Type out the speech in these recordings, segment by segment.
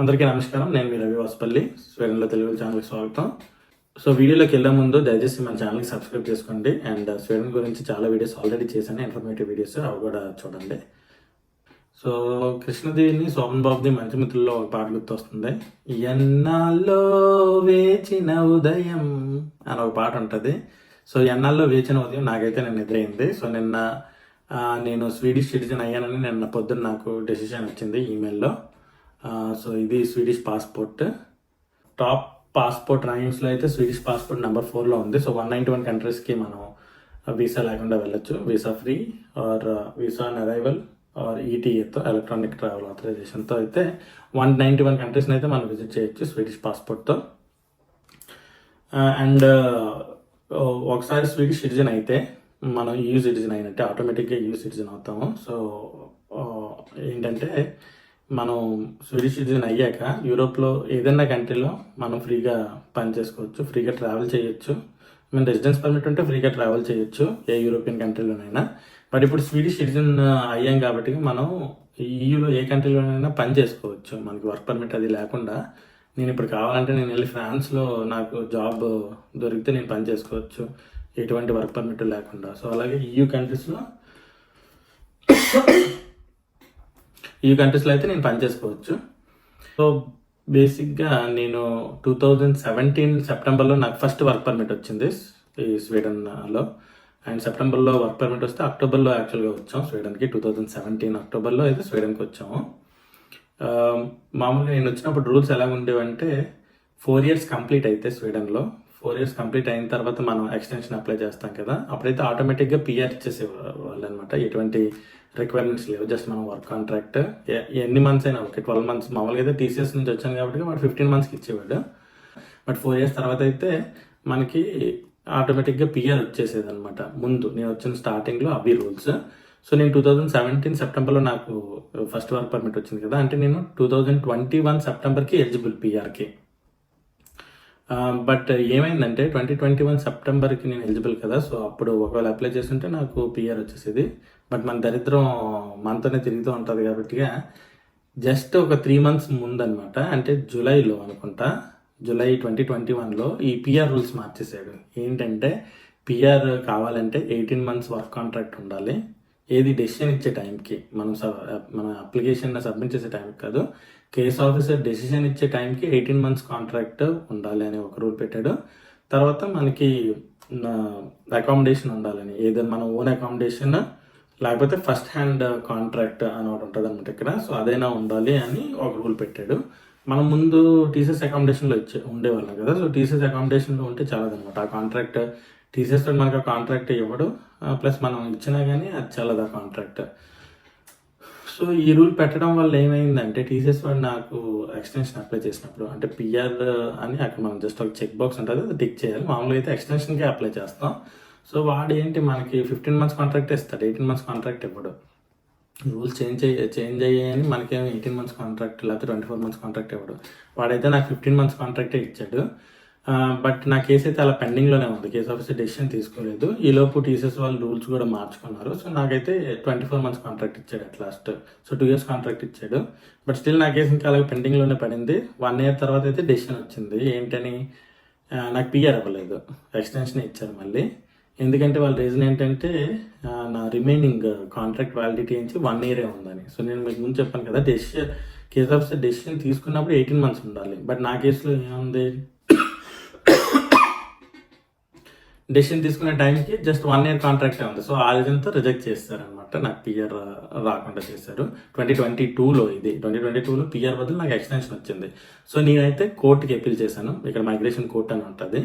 అందరికీ నమస్కారం. నేను మీ రవి వాసుపల్లి. స్వీడన్లో తెలుగు ఛానల్కి స్వాగతం. సో వీడియోలోకి వెళ్ళే ముందు దయచేసి మన ఛానల్కి సబ్స్క్రైబ్ చేసుకోండి. అండ్ uh, స్వీడన్ గురించి చాలా వీడియోస్ ఆల్రెడీ చేశాను. ఇన్ఫర్మేటివ్ వీడియోస్ అవి కూడా చూడండి. సో కృష్ణదేవిని శోభన్ బాబుది మంచి మిత్రుల్లో ఒక పాట గుర్తొస్తుంది. ఎన్నాల్లో వేచిన ఉదయం అని ఒక పాట ఉంటుంది. సో ఎన్నాల్లో వేచిన ఉదయం నాకైతే నేను నిద్రైంది సో నిన్న uh, నేను స్వీడిష్ సిటిజన్ అయ్యానని నిన్న పొద్దున్న నాకు డెసిషన్ వచ్చింది ఈమెయిల్లో. సో ఇది స్వీడిష్ పాస్పోర్ట్ టాప్ పాస్పోర్ట్ ర్యాంక్స్లో అయితే స్వీడిష్ పాస్పోర్ట్ నెంబర్ ఫోర్లో ఉంది. సో వన్ నైంటీ వన్ కంట్రీస్కి మనం వీసా లేకుండా వెళ్ళొచ్చు. Visa free or visa on arrival or ఈటీఏతో electronic travel ఆథరైజేషన్తో అయితే వన్ నైంటీ వన్ కంట్రీస్ని అయితే మనం విజిట్ చేయొచ్చు స్వీడిష్ పాస్పోర్ట్తో అండ్ ఒకసారి స్వీడిష్ సిటిజన్ అయితే మనం యూ సిటిజన్ అయినట్టే ఆటోమేటిక్గా యూ సిటిజన్ అవుతాము. సో uh, ఏంటంటే మనం స్వీడిష్ సిటిజన్ అయ్యాక యూరోప్లో ఏదైనా కంట్రీలో మనం ఫ్రీగా పని చేసుకోవచ్చు ఫ్రీగా ట్రావెల్ చేయొచ్చు. మన రెసిడెన్స్ పర్మిట్ ఉంటే ఫ్రీగా ట్రావెల్ చేయొచ్చు ఏ యూరోపియన్ కంట్రీలోనైనా బట్ ఇప్పుడు స్వీడిష్ సిటిజన్ అయ్యాం కాబట్టి మనం ఈయూలో ఏ కంట్రీలోనైనా పని చేసుకోవచ్చు. మనకి వర్క్ పర్మిట్ అది లేకుండా. నేను ఇప్పుడు కావాలంటే నేను వెళ్ళి ఫ్రాన్స్లో నాకు జాబ్ దొరికితే నేను పని చేసుకోవచ్చు. ఎటువంటి వర్క్ పర్మిట్ లేకుండా. సో అలాగే ఈయూ కంట్రీస్లో ఈ కంట్రీస్లో అయితే నేను పని చేసుకోవచ్చు. సో బేసిక్గా నేను టూ థౌజండ్ సెవెంటీన్ సెప్టెంబర్లో నాకు ఫస్ట్ వర్క్ పర్మిట్ వచ్చింది ఈ స్వీడన్లో. అండ్ సెప్టెంబర్లో వర్క్ పర్మిట్ వస్తే అక్టోబర్లో యాక్చువల్గా వచ్చాం స్వీడన్కి. టూ థౌజండ్ సెవెంటీన్ అక్టోబర్లో అయితే స్వీడన్కి వచ్చాము. మామూలుగా నేను వచ్చినప్పుడు రూల్స్ ఎలా ఉండేవంటే ఫోర్ ఇయర్స్ కంప్లీట్ అయితే స్వీడన్లో. ఫోర్ ఇయర్స్ కంప్లీట్ అయిన తర్వాత మనం ఎక్స్టెన్షన్ అప్లై చేస్తాం కదా. అప్పుడైతే ఆటోమేటిక్గా పిఆర్ ఇచ్చేసేవాళ్ళు అనమాట ఎటువంటి రిక్వైర్మెంట్స్ లేవు. జస్ట్ మనం వర్క్ కాంట్రాక్ట్ ఎన్ని మంత్స్ అయినా ఓకే ట్వెల్వ్ మంత్స్ మామూలుగా అయితే టీసీఎస్ నుంచి వచ్చాను కాబట్టి వాడు ఫిఫ్టీన్ మంత్స్కి ఇచ్చేవాడు. బట్ ఫోర్ ఇయర్స్ తర్వాత అయితే మనకి ఆటోమేటిక్గా పిఆర్ వచ్చేసేది అనమాట ముందు నేను వచ్చిన స్టార్టింగ్లో అవి రూల్స్ సో నేను టూ థౌజండ్ సెవెంటీన్ సెప్టెంబర్లో నాకు ఫస్ట్ వర్క్ పర్మిట్ వచ్చింది కదా. అంటే నేను టూ థౌజండ్ ట్వంటీ వన్ సెప్టెంబర్కి ఎలిజిబుల్ పిఆర్కి బట్ ఏమైందంటే ట్వంటీ ట్వంటీ వన్ సెప్టెంబర్కి నేను ఎలిజిబుల్ కదా సో అప్పుడు ఒకవేళ అప్లై చేస్తుంటే నాకు పిఆర్ వచ్చేసేది. బట్ మన దరిద్రం మనతోనే తిరుగుతూ ఉంటుంది కాబట్టి జస్ట్ ఒక త్రీ మంత్స్ ముందనమాట. అంటే జూలైలో అనుకుంటా జూలై ట్వంటీ ట్వంటీ వన్లో ఈ పిఆర్ రూల్స్ మార్చేసాడు ఏంటంటే పిఆర్ కావాలంటే ఎయిటీన్ మంత్స్ వర్క్ కాంట్రాక్ట్ ఉండాలి. ఏది డెసిషన్ ఇచ్చే టైంకి మనం సబ్ మన అప్లికేషన్ సబ్మిట్ చేసే టైంకి కాదు కేస్ ఆఫీసర్ డెసిషన్ ఇచ్చే టైంకి ఎయిటీన్ మంత్స్ కాంట్రాక్ట్ ఉండాలి అని ఒక రూల్ పెట్టాడు. తర్వాత మనకి అకామిడేషన్ ఉండాలని ఏదైనా మన ఓన్ అకామిడేషన్ లేకపోతే ఫస్ట్ హ్యాండ్ కాంట్రాక్ట్ అని ఒకటి ఉంటుంది అనమాట ఇక్కడ. సో అదైనా ఉండాలి అని ఒక రూల్ పెట్టాడు. మనం ముందు టీసీఎస్ అకామిడేషన్లో ఇచ్చే ఉండేవాళ్ళం కదా. సో టీసీఎస్ అకామిడేషన్లో ఉంటే చాలా అనమాట ఆ కాంట్రాక్ట్ టీసీఎస్ మనకు ఆ కాంట్రాక్ట్ ఇవ్వడు. ప్లస్ మనం ఇచ్చినా కానీ అది చాలదు ఆ కాంట్రాక్ట్ సో ఈ రూల్ పెట్టడం వల్ల ఏమైందంటే టీసీఎస్ వాడు నాకు ఎక్స్టెన్షన్ అప్లై చేసినప్పుడు అంటే పిఆర్ అని అక్కడ మనం జస్ట్ ఒక చెక్ బాక్స్ ఉంటుంది అది టిక్ చేయాలి. మామూలుగా అయితే ఎక్స్టెన్షన్కే అప్లై చేస్తాం. సో వాడు ఏంటి మనకి ఫిఫ్టీన్ మంత్స్ కాంట్రాక్ట్ ఇస్తాడు ఎయిటీన్ మంత్స్ కాంట్రాక్ట్ ఇవ్వడు. రూల్స్ చేంజ్ అయ్యి చేంజ్ అయ్యాయని మనకేమో ఎయిటీన్ మంత్స్ కాంట్రాక్ట్ లేకపోతే ట్వంటీ ఫోర్ మంత్స్ కాంట్రాక్ట్ ఇవ్వడు. వాడైతే నాకు ఫిఫ్టీన్ మంత్స్ కాంట్రాక్టే ఇచ్చాడు. బట్ నా కేసు అయితే అలా పెండింగ్లోనే ఉంది. కేసు ఆఫీసర్ డెసిషన్ తీసుకోలేదు. ఈలోపు లోపు టీసీఎస్ వాళ్ళు రూల్స్ కూడా మార్చుకున్నారు. సో నాకైతే ట్వంటీ ఫోర్ మంత్స్ కాంట్రాక్ట్ ఇచ్చాడు at last so two years contract ఇచ్చాడు. బట్ స్టిల్ నా కేసు ఇంకా అలాగే పెండింగ్లోనే పడింది. వన్ ఇయర్ తర్వాత అయితే డెసిషన్ వచ్చింది. ఏంటని నాకు పిఆర్ అవ్వలేదు. ఎక్స్టెన్షన్ ఇచ్చారు మళ్ళీ. ఎందుకంటే వాళ్ళ రీజన్ ఏంటంటే నా రిమైనింగ్ కాంట్రాక్ట్ వ్యాలిడిటీ నుంచి వన్ ఇయరే ఉందని. సో నేను మీకు ముందు చెప్పాను కదా డెసిషన్ కేసు ఆఫీసర్ డెసిషన్ తీసుకున్నప్పుడు ఎయిటీన్ మంత్స్ ఉండాలి. బట్ నా కేసులో ఏముంది? డెసిషన్ తీసుకునే టైంకి జస్ట్ వన్ ఇయర్ కాంట్రాక్టే ఉంది. సో ఆ రీజన్తో రిజెక్ట్ చేస్తారనమాట నాకు పిఆర్ రాకుండా చేశారు. ట్వంటీ ట్వంటీ టూలో ఇది. ట్వంటీ ట్వంటీ టూలో పిఆర్ బదులు నాకు ఎక్స్టెన్షన్ వచ్చింది. సో నేనైతే కోర్టుకి అప్పీల్ చేశాను. ఇక్కడ మైగ్రేషన్ కోర్ట్ అని ఉంటుంది.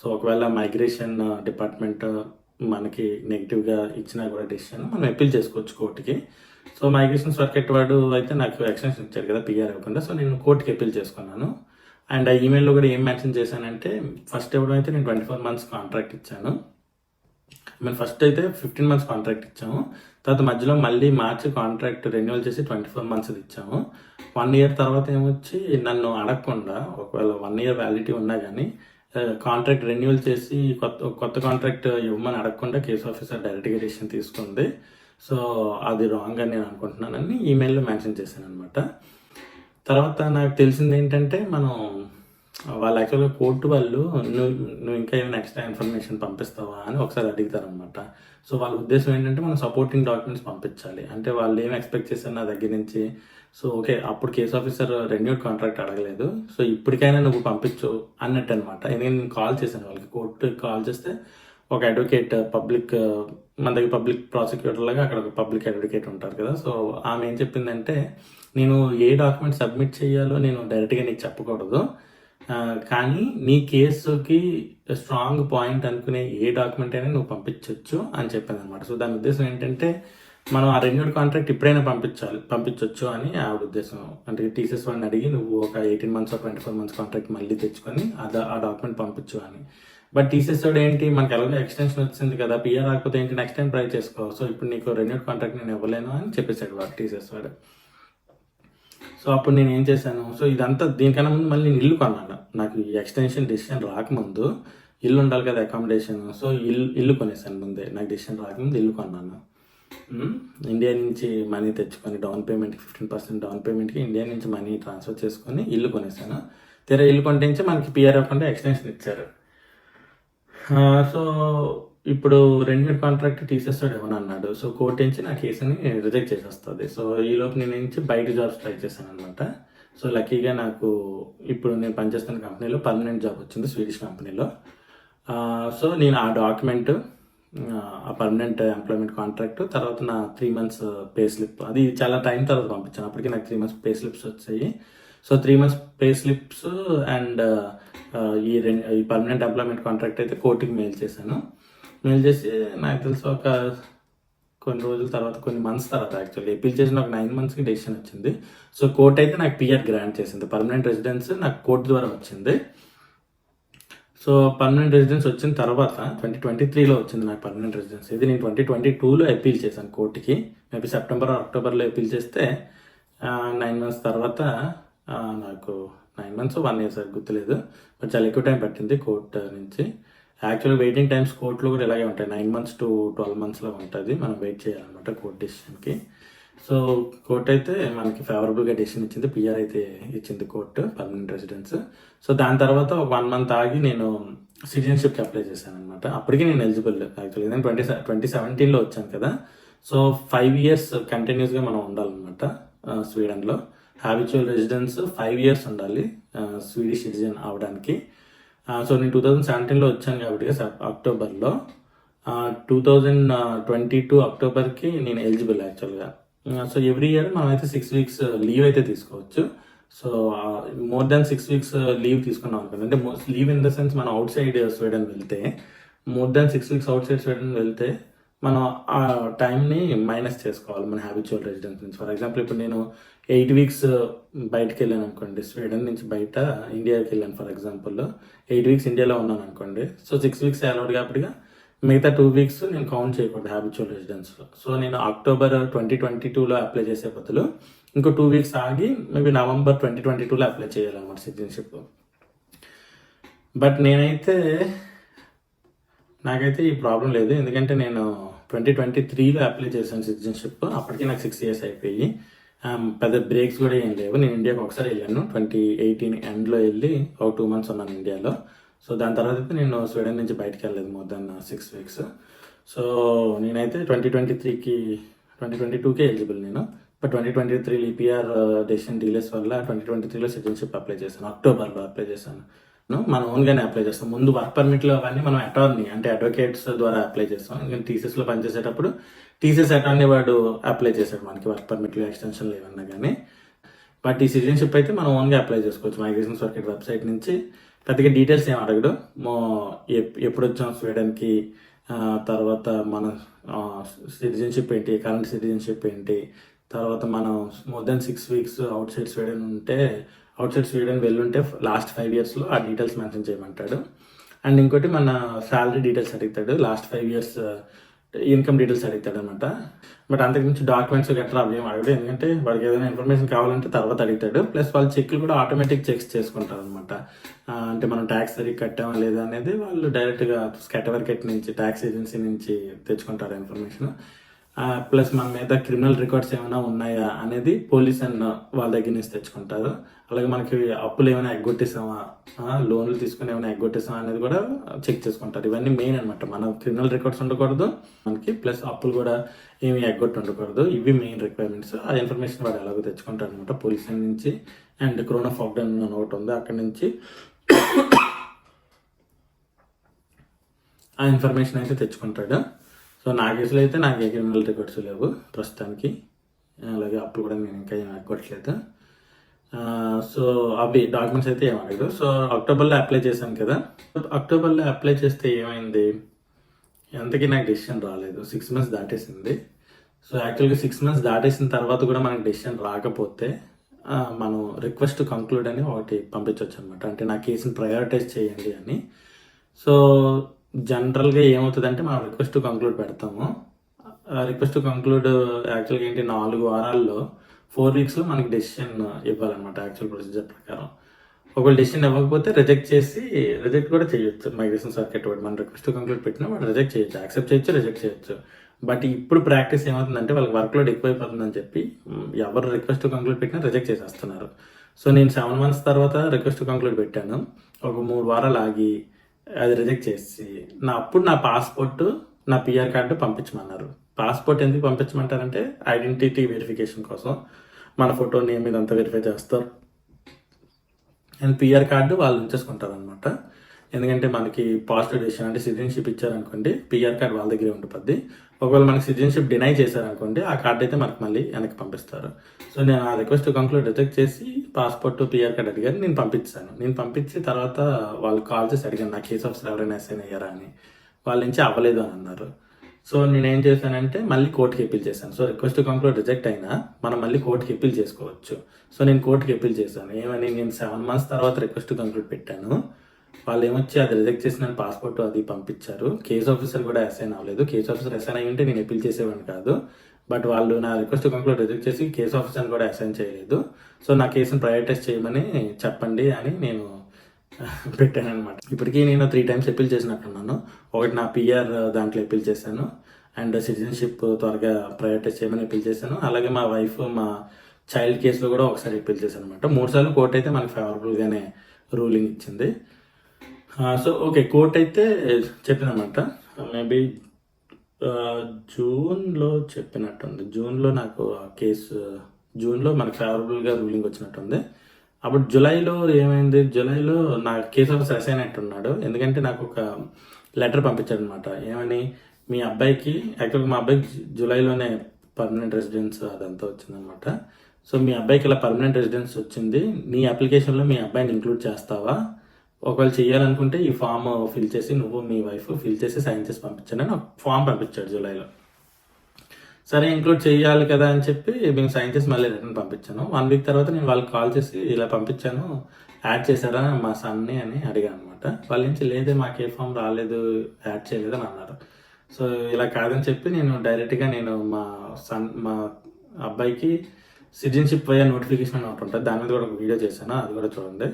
సో ఒకవేళ మైగ్రేషన్ డిపార్ట్మెంట్ uh, uh, మనకి నెగిటివ్గా ఇచ్చినా కూడా డెసిషన్ మనం అప్పీల్ చేసుకోవచ్చు కోర్టుకి సో మైగ్రేషన్ సర్కెట్ వాడు అయితే నాకు ఎక్స్టెన్షన్ ఇచ్చారు కదా పిఆర్ ఇవ్వకుండా సో నేను కోర్టుకి అప్పీల్ చేసుకున్నాను. అండ్ ఆ ఈమెయిల్లో కూడా ఏం మెన్షన్ చేశానంటే ఫస్ట్ ఇవ్వడం అయితే నేను ట్వంటీ ఫోర్ మంత్స్ కాంట్రాక్ట్ ఇచ్చాను మేము ఫస్ట్ అయితే ఫిఫ్టీన్ మంత్స్ కాంట్రాక్ట్ ఇచ్చాము. తర్వాత మధ్యలో మళ్ళీ మార్చి కాంట్రాక్ట్ రెన్యువల్ చేసి ట్వంటీ ఫోర్ మంత్స్ ఇచ్చాము. వన్ ఇయర్ తర్వాత ఏమొచ్చి నన్ను అడగకుండా ఒకవేళ వన్ ఇయర్ వ్యాలిటీ ఉన్నా కానీ కాంట్రాక్ట్ రెన్యువల్ చేసి కొత్త కొత్త కాంట్రాక్ట్ ఇవ్వమని అడగకుండా కేసు ఆఫీసర్ డైరెక్ట్గా డిసిషన్ తీసుకుంది. సో అది రాంగ్ అని నేను అనుకుంటున్నానని ఈమెయిల్లో మెన్షన్ చేశాను అనమాట తర్వాత నాకు తెలిసింది ఏంటంటే మనం వాళ్ళు యాక్చువల్గా కోర్టు వాళ్ళు నువ్వు నువ్వు ఇంకా ఏమైనా ఎక్స్ట్రా ఇన్ఫర్మేషన్ పంపిస్తావా? అని ఒకసారి అడుగుతారనమాట సో వాళ్ళ ఉద్దేశం ఏంటంటే మనం సపోర్టింగ్ డాక్యుమెంట్స్ పంపించాలి. అంటే వాళ్ళు ఏం ఎక్స్పెక్ట్ చేశారు నా దగ్గర నుంచి? సో ఓకే అప్పుడు కేస్ ఆఫీసర్ రెన్యూడ్ కాంట్రాక్ట్ అడగలేదు. సో ఇప్పటికైనా నువ్వు పంపించు అన్నట్టు అనమాట ఎందుకంటే నేను కాల్ చేశాను వాళ్ళకి. కోర్టు కాల్ చేస్తే ఒక అడ్వకేట్ పబ్లిక్ uh, uh, మన దగ్గర పబ్లిక్ ప్రాసిక్యూటర్ లాగా అక్కడ ఒక పబ్లిక్ అడ్వకేట్ ఉంటారు కదా. సో ఆమె ఏం చెప్పిందంటే నేను ఏ డాక్యుమెంట్ సబ్మిట్ చేయాలో నేను డైరెక్ట్గా నీకు చెప్పకూడదు. కానీ నీ కేసుకి స్ట్రాంగ్ పాయింట్ అనుకునే ఏ డాక్యుమెంట్ అయినా నువ్వు పంపించవచ్చు అని చెప్పింది అనమాట సో దాని ఉద్దేశం ఏంటంటే మనం ఆ రెన్యూడ్ కాంట్రాక్ట్ ఇప్పుడైనా పంపించాలి పంపించవచ్చు అని ఆవిడ ఉద్దేశం. అంటే టీసీఎస్ వాడిని అడిగి నువ్వు ఒక eighteen months twenty four months contract మళ్ళీ తెచ్చుకొని అది ఆ డాక్యుమెంట్ పంపించు అని. బట్ టీసీఎస్ వాడు ఏంటి? మనకి ఎలాగో ఎక్స్టెన్షన్ వచ్చింది కదా పిఆర్ రాకపోతే ఏంటి? నెక్స్ట్ టైం ట్రై చేసుకో. సో ఇప్పుడు నీకు రెన్యూడ్ కాంట్రాక్ట్ నేను ఇవ్వలేను అని చెప్పేశాడు వాడు టీసీఎస్ వాడు. సో అప్పుడు నేను ఏం చేశాను? సో ఇదంతా దీనికన్నా ముందు మళ్ళీ నేను ఇల్లు కొన్నాను. నాకు ఈ ఎక్స్టెన్షన్ డిసిషన్ రాకముందు ఇల్లు ఉండాలి కదా అకామిడేషన్ సో ఇల్లు ఇల్లు కొనేసాను ముందే. నాకు డిసిషన్ రాకముందు ఇల్లు కొన్నాను. Hmm? ఇండియా నుంచి మనీ తెచ్చుకొని డౌన్ పేమెంట్కి ఫిఫ్టీన్ పర్సెంట్ డౌన్ పేమెంట్కి ఇండియా నుంచి మనీ ట్రాన్స్ఫర్ చేసుకొని ఇల్లు కొనేసాను తీరా ఇల్లు కొంటే మనకి పిఆర్ అవ్వకుండా ఎక్స్టెన్షన్ ఇచ్చారు. సో ఇప్పుడు రెన్యూడ్ కాంట్రాక్ట్ తీసేస్తాడు ఏమని అన్నాడు. సో కోర్ట్ నుంచి నా కేసుని రిజెక్ట్ చేసేస్తుంది. సో ఈ లోపు నేను నుంచి బయట జాబ్స్ ట్రై చేశాను అనమాట సో లక్కీగా నాకు ఇప్పుడు నేను పనిచేస్తున్న కంపెనీలో పర్మనెంట్ జాబ్ వచ్చింది స్వీడిష్ కంపెనీలో. సో నేను ఆ డాక్యుమెంట్ ఆ పర్మనెంట్ ఎంప్లాయ్మెంట్ కాంట్రాక్ట్ తర్వాత నా త్రీ మంత్స్ పే స్లిప్. అది చాలా టైం తర్వాత పంపించాను. అప్పటికి నాకు త్రీ మంత్స్ పే స్లిప్స్ వచ్చాయి. So three months pay slips and ఈ రెండు ఈ పర్మనెంట్ ఎంప్లాయ్మెంట్ కాంట్రాక్ట్ అయితే కోర్టుకి మెయిల్ చేశాను. మెయిల్ చేసి నాకు తెలిసి ఒక కొన్ని రోజుల తర్వాత కొన్ని మంత్స్ తర్వాత యాక్చువల్లీ అప్పీల్ చేసిన ఒక నైన్ మంత్స్కి డెసిషన్ వచ్చింది. సో కోర్ట్ అయితే నాకు పిఆర్ గ్రాంట్ చేసింది. పర్మనెంట్ రెసిడెన్స్ నాకు కోర్టు ద్వారా వచ్చింది. సో పర్మనెంట్ రెసిడెన్స్ వచ్చిన తర్వాత ట్వంటీ ట్వంటీ త్రీలో వచ్చింది నాకు పర్మనెంట్ రెసిడెన్స్ ఇది నేను ట్వంటీ ట్వంటీ టూలో అప్పీల్ చేశాను కోర్టుకి. మేబీ సెప్టెంబర్ అక్టోబర్లో అప్పీల్ చేస్తే నైన్ మంత్స్ తర్వాత నాకు nine months one year sir గుర్తులేదు. బట్ చాలా ఎక్కువ టైం పట్టింది కోర్ట్ uh, నుంచి. యాక్చువల్గా వెయిటింగ్ టైమ్స్ కోర్టులో కూడా ఇలాగే ఉంటాయి. నైన్ మంత్స్ టు ట్వెల్వ్ మంత్స్లో ఉంటుంది. మనం వెయిట్ చేయాలన్నమాట కోర్ట్ డెసిషన్కి సో కోర్ట్ అయితే మనకి ఫేవరబుల్గా డెసిషన్ ఇచ్చింది. పిఆర్ అయితే ఇచ్చింది కోర్టు పర్మనెంట్ రెసిడెన్స్ సో దాని తర్వాత ఒక వన్ మంత్ ఆగి నేను సిటిజన్షిప్కి అప్లై చేశాను అనమాట అప్పటికి నేను ఎలిజిబుల్ యాక్చువల్లీ నేను ట్వంటీ ట్వంటీ సెవెంటీన్లో వచ్చాను కదా. సో ఫైవ్ ఇయర్స్ కంటిన్యూస్గా మనం ఉండాలన్నమాట uh, స్వీడన్లో హ్యాబిచువల్ రెసిడెన్స్ ఫైవ్ ఇయర్స్ ఉండాలి స్వీడిష్ సిటిజన్ అవడానికి. సో నేను టూ థౌజండ్ సెవెంటీన్లో వచ్చాను కాబట్టి అక్టోబర్లో టూ థౌజండ్ ట్వంటీ టూ అక్టోబర్కి నేను ఎలిజిబుల్ యాక్చువల్గా సో ఎవ్రీ ఇయర్ మనం అయితే సిక్స్ వీక్స్ లీవ్ అయితే తీసుకోవచ్చు. So more than six weeks leave తీసుకున్నాం అనుకోండి. అంటే లీవ్ ఇన్ ద సెన్స్ మనం అవుట్ సైడ్ స్వీడన్ వెళ్తే more than six weeks outside Sweden వెళ్తే మనం ఆ టైంని మైనస్ చేసుకోవాలి మన హ్యాబిచువల్ రెసిడెన్స్ నుంచి. ఫర్ ఎగ్జాంపుల్ ఇప్పుడు నేను ఎయిట్ వీక్స్ బయటకు వెళ్ళాను అనుకోండి స్వీడన్ నుంచి బయట ఇండియాకి వెళ్ళాను ఫర్ ఎగ్జాంపుల్ ఎయిట్ వీక్స్ ఇండియాలో ఉన్నాను అనుకోండి సో సిక్స్ వీక్స్ అలౌడ్ కాబట్టిగా మిగతా టూ వీక్స్ నేను కౌంట్ చేయకూడదు హ్యాబిచువల్ రెసిడెన్స్లో సో నేను అక్టోబర్ ట్వంటీ ట్వంటీ టూలో అప్లై చేసే బదులు ఇంకో టూ వీక్స్ ఆగి మేబీ నవంబర్ ట్వంటీ ట్వంటీ టూలో అప్లై చేయాలన్నమాట సిటిజన్షిప్ బట్ నేనైతే నాకైతే ఈ ప్రాబ్లం లేదు. ఎందుకంటే నేను ట్వంటీ ట్వంటీ త్రీలో అప్లై చేశాను సిటిజన్షిప్ అప్పటికి నాకు సిక్స్ ఇయర్స్ అయిపోయి um, పెద్ద బ్రేక్స్ కూడా ఏం లేవు. నేను ఇండియాకి ఒకసారి వెళ్ళాను. ట్వంటీ ఎయిటీన్ ఎండ్లో వెళ్ళి ఒక టూ మంత్స్ ఉన్నాను ఇండియాలో. సో దాని తర్వాత అయితే నేను స్వీడన్ నుంచి బయటకు వెళ్ళలేదు more than six weeks so నేనైతే ట్వంటీ ట్వంటీ త్రీకి ట్వంటీ ట్వంటీ టూకే ఎలిజిబుల్ నేను. ఇప్పుడు twenty twenty three EPR decision delays వల్ల ట్వంటీ ట్వంటీ త్రీలో సిటిజన్షిప్ అప్లై చేశాను. అక్టోబర్లో అప్లై చేశాను. మనం ఓన్గానే అప్లై చేస్తాం. ముందు వర్క్ పర్మిట్లో అవన్నీ మనం అటార్నీ అంటే అడ్వకేట్స్ ద్వారా అప్లై చేస్తాం. ఇంకా టీసీస్లో పనిచేసేటప్పుడు టీసీస్ అటార్నీ వాడు అప్లై చేశాడు మనకి వర్క్ పర్మిట్లు ఎక్స్టెన్షన్లు ఏమన్నా కానీ బట్ ఈ సిటిజన్షిప్ అయితే మనం ఓన్గా అప్లై చేసుకోవచ్చు. మైగ్రేషన్ సర్కిట్ వెబ్సైట్ నుంచి పెద్దగా డీటెయిల్స్ ఏం అడగడు. మో ఎప్- ఎప్పుడు వచ్చాం స్వీడన్కి తర్వాత మన సిటిజన్షిప్ ఏంటి కరెంట్ సిటిజన్షిప్ ఏంటి తర్వాత మనం more than six weeks outside Sweden ఉంటే అవుట్ సైడ్ స్వీడన్ వెళ్ళుంటే లాస్ట్ ఫైవ్ ఇయర్స్లో ఆ డీటెయిల్స్ మెన్షన్ చేయమంటాడు. అండ్ ఇంకోటి మన శాలరీ డీటెయిల్స్ అడుగుతాడు. Last five years income details అడుగుతాడు అనమాట బట్ అంతకుమించి డాక్యుమెంట్స్ గట్రా అవి ఏం అడగడు. ఎందుకంటే వాడికి ఏదైనా ఇన్ఫర్మేషన్ కావాలంటే తర్వాత అడుగుతాడు. ప్లస్ వాళ్ళు చెక్లు కూడా ఆటోమేటిక్ చెక్స్ చేసుకుంటారు అనమాట అంటే మనం ట్యాక్స్ సరిగ్గా కట్టామా లేదా అనేది వాళ్ళు డైరెక్ట్గా స్కెటవర్కెట్ నుంచి ట్యాక్స్ ఏజెన్సీ నుంచి తెచ్చుకుంటారు ఇన్ఫర్మేషన్ ప్లస్ మన మీద క్రిమినల్ రికార్డ్స్ ఏమైనా ఉన్నాయా అనేది పోలీస్ అండ్ వాళ్ళ దగ్గర నుంచి తెచ్చుకుంటారు. అలాగే మనకి అప్పులు ఏమైనా ఎగ్గొట్టేసామా? లోన్లు తీసుకుని ఏమైనా ఎగ్గొట్టేసామా అనేది కూడా చెక్ చేసుకుంటారు. ఇవన్నీ మెయిన్ అనమాట మన క్రిమినల్ రికార్డ్స్ ఉండకూడదు. మనకి ప్లస్ అప్పులు కూడా ఏమి ఎగ్గొట్టి ఉండకూడదు. ఇవి మెయిన్ రిక్వైర్మెంట్స్ ఆ ఇన్ఫర్మేషన్ వాడు ఎలాగో తెచ్చుకుంటారు అనమాట పోలీస్ నుంచి. అండ్ కరోనా ఫాక్డౌన్ అని ఒకటి ఉంది. అక్కడి నుంచి ఆ ఇన్ఫర్మేషన్ అయితే తెచ్చుకుంటాడు. సో నా కేసులో అయితే నాకు ఏ క్రిమినల్ రికార్డ్స్ లేవు ప్రస్తుతానికి. అలాగే అప్పుడు కూడా నేను ఇంకా ఏం ఎగ్గొట్టలేదు సో అవి డాక్యుమెంట్స్ అయితే ఏం సో అక్టోబర్లో అప్లై చేశాను కదా. అక్టోబర్లో అప్లై చేస్తే ఏమైంది? ఎంతకీ నాకు డెసిషన్ రాలేదు. సిక్స్ మంత్స్ దాటేసింది. సో యాక్చువల్గా సిక్స్ మంత్స్ దాటేసిన తర్వాత కూడా మనకి డెసిషన్ రాకపోతే మనం రిక్వెస్ట్ కంక్లూడ్ అని ఒకటి పంపించవచ్చు అనమాట అంటే నా కేసుని ప్రయారిటైజ్ చేయండి అని. సో జనరల్గా ఏమవుతుందంటే మనం రిక్వెస్ట్ కంక్లూడ్ పెడతాము. రిక్వెస్ట్ కంక్లూడ్ యాక్చువల్గా ఏంటి నాలుగు వారాల్లో ఫోర్ వీక్స్లో మనకి డెసిషన్ ఇవ్వాలన్నమాట యాక్చువల్ ప్రొసీజర్ ప్రకారం. ఒకవేళ డెసిషన్ ఇవ్వకపోతే రిజెక్ట్ చేసి రిజెక్ట్ కూడా చేయొచ్చు. మైగ్రేషన్ సర్కిట్ వాడు మన రిక్వెస్ట్ కంక్లూడ్ పెట్టినా వాడు రిజెక్ట్ చేయొచ్చు. యాక్సెప్ట్ చేయొచ్చు రిజెక్ట్ చేయొచ్చు. బట్ ఇప్పుడు ప్రాక్టీస్ ఏమవుతుందంటే వాళ్ళకి వర్క్లోడ్ ఎక్కువైపోతుందని చెప్పి ఎవరు రిక్వెస్ట్ కంక్లూడ్ పెట్టినా రిజెక్ట్ చేసేస్తున్నారు. సో నేను సెవెన్ మంత్స్ తర్వాత రిక్వెస్ట్ కంక్లూడ్ పెట్టాను. ఒక మూడు వారాలు ఆగి అది రిజెక్ట్ చేసి నా అప్పుడు నా పాస్పోర్ట్ నా పిఆర్ కార్డు పంపించమన్నారు. పాస్పోర్ట్ ఎందుకు పంపించమంటారంటే ఐడెంటిటీ వెరిఫికేషన్ కోసం. మన ఫోటో నేమ్ ఇదంతా వెరిఫై చేస్తారు. అండ్ పిఆర్ కార్డు వాళ్ళు ఉంచేసుకుంటారు అనమాట ఎందుకంటే మనకి పాజిటివ్ డెసిషన్ అంటే సిటిజన్షిప్ ఇచ్చారనుకోండి పిఆర్ కార్డ్ వాళ్ళ దగ్గరే ఉండిపోద్ది. ఒకవేళ మనకి సిటిజన్షిప్ డినై చేశారనుకోండి ఆ కార్డ్ అయితే మనకు మళ్ళీ వెనక్కి పంపిస్తారు. సో నేను ఆ రిక్వెస్ట్ కంక్లూడ్ రిజెక్ట్ చేసి పాస్పోర్ట్ పిఆర్ కార్డ్ అడిగారు నేను పంపించాను. నేను పంపించి తర్వాత వాళ్ళు కాల్ చేసి అడిగాను నా కేసు ఆఫీసర్ ఎవరైనా అసైన్ అయ్యారా? అని. వాళ్ళ నుంచి అవ్వలేదు అని అన్నారు. సో నేను ఏం చేశానంటే మళ్ళీ కోర్టుకి అప్పీల్ చేశాను. సో రిక్వెస్ట్ కంక్లూడ్ రిజెక్ట్ అయినా మనం మళ్ళీ కోర్టుకి అప్పీల్ చేసుకోవచ్చు. సో నేను కోర్టుకి అప్పీల్ చేశాను. ఏమని నేను సెవెన్ మంత్స్ తర్వాత రిక్వెస్ట్ కంక్లూడ్ పెట్టాను. వాళ్ళు ఏమొచ్చి అది రిజెక్ట్ చేసిన పాస్పోర్ట్ అది పంపించారు. కేసు ఆఫీసర్ కూడా అసైన్ అవ్వలేదు. కేసు ఆఫీసర్ అసైన్ అయ్యి ఉంటే నేను అప్పీల్ చేసేవాడిని కాదు. బట్ వాళ్ళు నా రిక్వెస్ట్ కంక్లూడ్ రిజెక్ట్ చేసి కేసు ఆఫీసర్ని కూడా అసైన్ చేయలేదు. సో నా కేసును ప్రయారిటైజ్ చేయమని చెప్పండి అని నేను పెట్టాను అనమాట ఇప్పటికీ నేను త్రీ టైమ్స్ అప్పీల్ చేసినట్టున్నాను. ఒకటి నా పిఆర్ దాంట్లో అప్పీల్ చేశాను. అండ్ సిటిజన్షిప్ త్వరగా ప్రయారిటైజ్ చేయమని అప్పీల్ చేశాను. అలాగే మా వైఫ్ మా చైల్డ్ కేసులో కూడా ఒకసారి అప్పీల్ చేశాను అనమాట మూడు సార్లు కోర్టు అయితే మనకి ఫేవరబుల్గానే రూలింగ్ ఇచ్చింది. సో ఓకే కోర్ట్ అయితే చెప్పినమాట. మేబీ జూన్లో చెప్పినట్టుంది. జూన్లో నాకు ఆ కేసు జూన్లో మనకు ఫేవరబుల్గా రూలింగ్ వచ్చినట్టుంది. అప్పుడు జూలైలో ఏమైంది? జూలైలో నా కేసు ఆఫీసర్ అసైన్ ఉన్నాడు ఎందుకంటే నాకు ఒక లెటర్ పంపించాడు అనమాట ఏమని? మీ అబ్బాయికి యాక్చువల్గా మా అబ్బాయికి జూలైలోనే పర్మనెంట్ రెసిడెన్స్ అదంతా వచ్చిందనమాట సో మీ అబ్బాయికి ఇలా పర్మనెంట్ రెసిడెన్స్ వచ్చింది. నీ అప్లికేషన్లో మీ అబ్బాయిని ఇంక్లూడ్ చేస్తావా? ఒకవేళ చేయాలనుకుంటే ఈ ఫామ్ ఫిల్ చేసి నువ్వు మీ వైఫ్ ఫిల్ చేసి సైన్ చేసి పంపించండి అని ఫామ్ పంపించాడు జూలైలో. సరే ఇంక్లూడ్ చేయాలి కదా అని చెప్పి మేము సైన్ చేసి మళ్ళీ రిటర్న్ పంపించాను. వన్ వీక్ తర్వాత నేను వాళ్ళకి కాల్ చేసి ఇలా పంపించాను యాడ్ చేశారా మా సన్ని అని అడిగాను అనమాట వాళ్ళ నుంచి లేదే మాకు ఏ ఫామ్ రాలేదు యాడ్ చేయలేదు అని అన్నారు. సో ఇలా కాదని చెప్పి నేను డైరెక్ట్గా నేను మా సన్ మా అబ్బాయికి సిటిజన్షిప్ అయ్యే నోటిఫికేషన్ అని ఒకటి ఉంటుంది. దాని మీద కూడా ఒక వీడియో చేశాను అది కూడా చూడండి.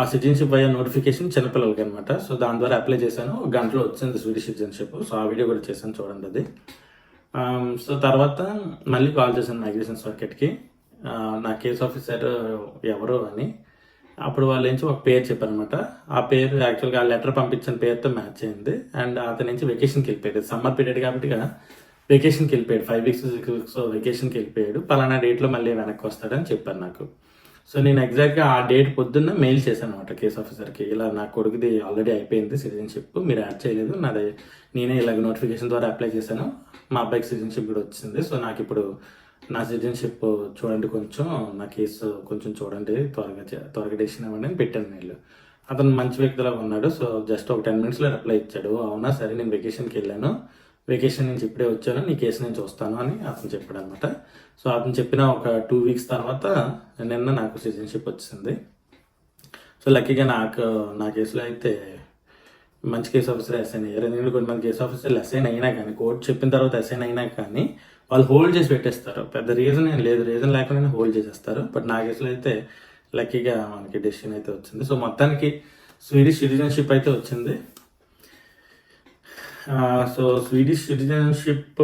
ఆ సిటిజన్షిప్ అయ్యే నోటిఫికేషన్ చిన్నపిల్లలకి అనమాట సో దాని ద్వారా అప్లై చేశాను. ఒక గంటలో వచ్చింది స్వీడిష్ సిటిజన్షిప్ సో ఆ వీడియో కూడా చేశాను చూడండి అది. Um, సో తర్వాత మళ్ళీ కాల్ చేశాను మైగ్రేషన్ సర్కిట్కి uh, నా కేస్ ఆఫీసర్ ఎవరు అని. అప్పుడు వాళ్ళు నుంచి ఒక పేరు చెప్పారనమాట ఆ పేరు యాక్చువల్గా ఆ లెటర్ పంపించిన పేరుతో మ్యాచ్ అయింది. అండ్ అతని నుంచి వెకేషన్కి వెళ్ళిపోయాడు. సమ్మర్ పీరియడ్ కాబట్టి వెకేషన్కి వెళ్ళిపోయాడు. ఫైవ్ వీక్స్ సిక్స్ వీక్స్ వెకేషన్కి వెళ్ళిపోయాడు. పలానా డేట్లో మళ్ళీ వెనక్కి వస్తాడని చెప్పారు నాకు. సో నేను ఎగ్జాక్ట్గా ఆ డేట్ పొద్దున్న మెయిల్ చేశాను అనమాట కేస్ ఆఫీసర్కి ఇలా నా కొడుకుది ఆల్రెడీ అయిపోయింది సిటిజన్షిప్ మీరు యాడ్ చేయలేదు. నాది నేనే ఇలాగ నోటిఫికేషన్ ద్వారా అప్లై చేశాను. మా అబ్బాయికి సిటిజన్షిప్ కూడా వచ్చింది. సో నాకు ఇప్పుడు నా సిటిజన్షిప్ చూడండి కొంచెం నా కేసు కొంచెం చూడండి త్వరగా చే- త్వరగా డెసిషన్ ఇవ్వండి అని పెట్టాను నేను అతను మంచి వ్యక్తిలా ఉన్నాడు. సో జస్ట్ ఒక టెన్ మినిట్స్లో రిప్లై ఇచ్చాడు. అవునా? సరే నేను వెకేషన్కి వెళ్ళాను. వెకేషన్ నుంచి ఇప్పుడే వచ్చాను నీ కేసు నేను చూస్తాను అని అతను చెప్పాడు అనమాట సో అతను చెప్పిన ఒక టూ వీక్స్ తర్వాత నిన్న నాకు సిటిజన్షిప్ వచ్చింది సో లక్కీగా నాకు నా కేసులో అయితే మంచి కేసు ఆఫీసర్ అసైన్ అయ్యారు. ఎందుకంటే కొంతమంది కేసు ఆఫీసర్లు అసైన్ అయినా కానీ కోర్టు చెప్పిన తర్వాత అసైన్ అయినా కానీ వాళ్ళు హోల్డ్ చేసి పెట్టేస్తారు. పెద్ద రీజన్ ఏం లేదు. రీజన్ లేకుండా హోల్డ్ చేసేస్తారు. బట్ నా కేసులో అయితే లక్కీగా మనకి డెసిషన్ అయితే వచ్చింది. సో మొత్తానికి స్వీడిష్ సిటిజన్షిప్ అయితే వచ్చింది. సో స్వీడిష్ సిటిజన్షిప్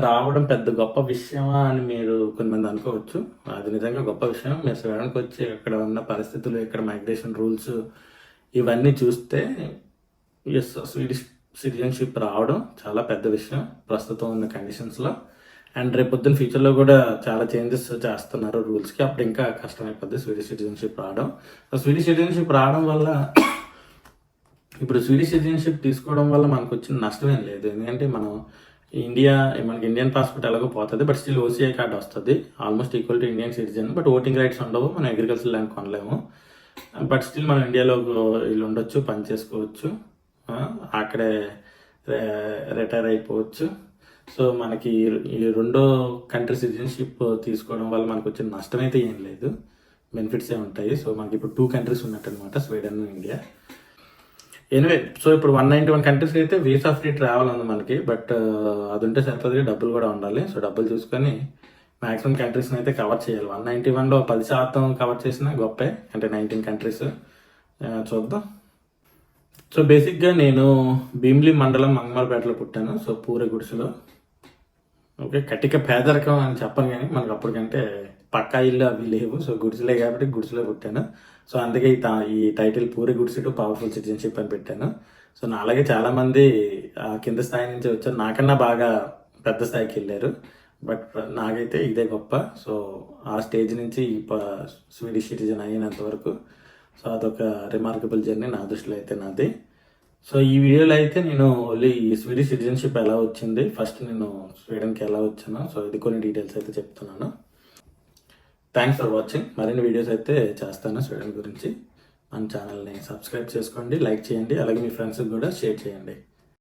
రావడం పెద్ద గొప్ప విషయమా అని మీరు కొంతమంది అనుకోవచ్చు. అది నిజంగా గొప్ప విషయం. మీరు స్వీడన్కి వచ్చి ఇక్కడ ఉన్న పరిస్థితులు ఇక్కడ మైగ్రేషన్ రూల్స్ ఇవన్నీ చూస్తే ఎస్ స్వీడిష్ సిటిజన్షిప్ రావడం చాలా పెద్ద విషయం ప్రస్తుతం ఉన్న కండిషన్స్లో అండ్ రేపు పొద్దున్న ఫ్యూచర్లో కూడా చాలా చేంజెస్ చేస్తున్నారు రూల్స్కి అప్పుడు ఇంకా కష్టమైపోద్ది స్వీడిష్ సిటిజన్షిప్ రావడం. స్వీడిష్ సిటిజన్షిప్ రావడం వల్ల ఇప్పుడు స్వీడిష్ సిటిజన్షిప్ తీసుకోవడం వల్ల మనకు వచ్చిన నష్టం ఏం లేదు. ఎందుకంటే మనం ఇండియా మనకి ఇండియన్ పాస్పోర్ట్ ఎలాగో పోతుంది బట్ స్టిల్ ఓసీఐ కార్డు వస్తుంది. Almost equal to Indian citizen but voting rights ఉండవు మనం అగ్రికల్చర్ ల్యాండ్ కొనలేము. బట్ స్టిల్ మనం ఇండియాలో వీళ్ళు ఉండొచ్చు పని చేసుకోవచ్చు. అక్కడే రిటైర్ అయిపోవచ్చు. సో మనకి ఈ- రెండో కంట్రీ సిటిజన్షిప్ తీసుకోవడం వల్ల మనకు వచ్చిన నష్టం అయితే ఏం లేదు. బెనిఫిట్స్ ఏ ఉంటాయి. సో మనకి ఇప్పుడు టూ కంట్రీస్ ఉన్నట్టు అనమాట స్వీడన్ ఇండియా ఎనివే సో ఇప్పుడు వన్ నైంటీ వన్ కంట్రీస్కి అయితే వీసా ఫ్రీ ట్రావెల్ ఉంది మనకి బట్ uh, అది ఉంటే సరిపోతుంది డబ్బులు కూడా ఉండాలి. సో డబ్బులు చూసుకొని మాక్సిమం కంట్రీస్ని అయితే కవర్ చేయాలి. వన్ నైంటీ వన్లో పది శాతం కవర్ చేసిన గొప్పే అంటే నైన్టీన్ కంట్రీస్ uh, చూద్దాం. సో బేసిక్గా నేను భీమిలి మండలం మంగమలపేటలో పుట్టాను సో పూర గుడిసెలో. ఓకే కటిక పేదరికం అని చెప్పను కానీ మనకు అప్పటికంటే పక్కా ఇల్లు అవి లేవు. సో గుడిసెలే కాబట్టి గుడిసెలో పుట్టాను. సో అందుకే ఈ ఈ టైటిల్ పూరి గుడ్ టు పవర్ఫుల్ సిటిజన్షిప్ అని పెట్టాను. సో నా అలాగే చాలామంది ఆ కింద స్థాయి నుంచి వచ్చారు. నాకన్నా బాగా పెద్ద స్థాయికి వెళ్ళారు. బట్ నాకైతే ఇదే గొప్ప. సో ఆ స్టేజ్ నుంచి ఈ ప- స్వీడిష్ సిటిజన్ అయినంత వరకు. సో అదొక రిమార్కబుల్ జర్నీ నా దృష్టిలో అయితే నాది. సో ఈ వీడియోలో అయితే నేను ఓన్లీ ఈ స్వీడిష్ సిటిజన్షిప్ ఎలా వచ్చింది ఫస్ట్ నేను స్వీడన్కి ఎలా వచ్చాను సో ఇది కొన్ని డీటెయిల్స్ అయితే చెప్తున్నాను. థ్యాంక్స్ ఫర్ వాచింగ్ మరిన్ని వీడియోస్ అయితే చేస్తాను స్వీడన్ గురించి. మన ఛానల్ని సబ్స్క్రైబ్ చేసుకోండి లైక్ చేయండి అలాగే మీ ఫ్రెండ్స్కి కూడా షేర్ చేయండి.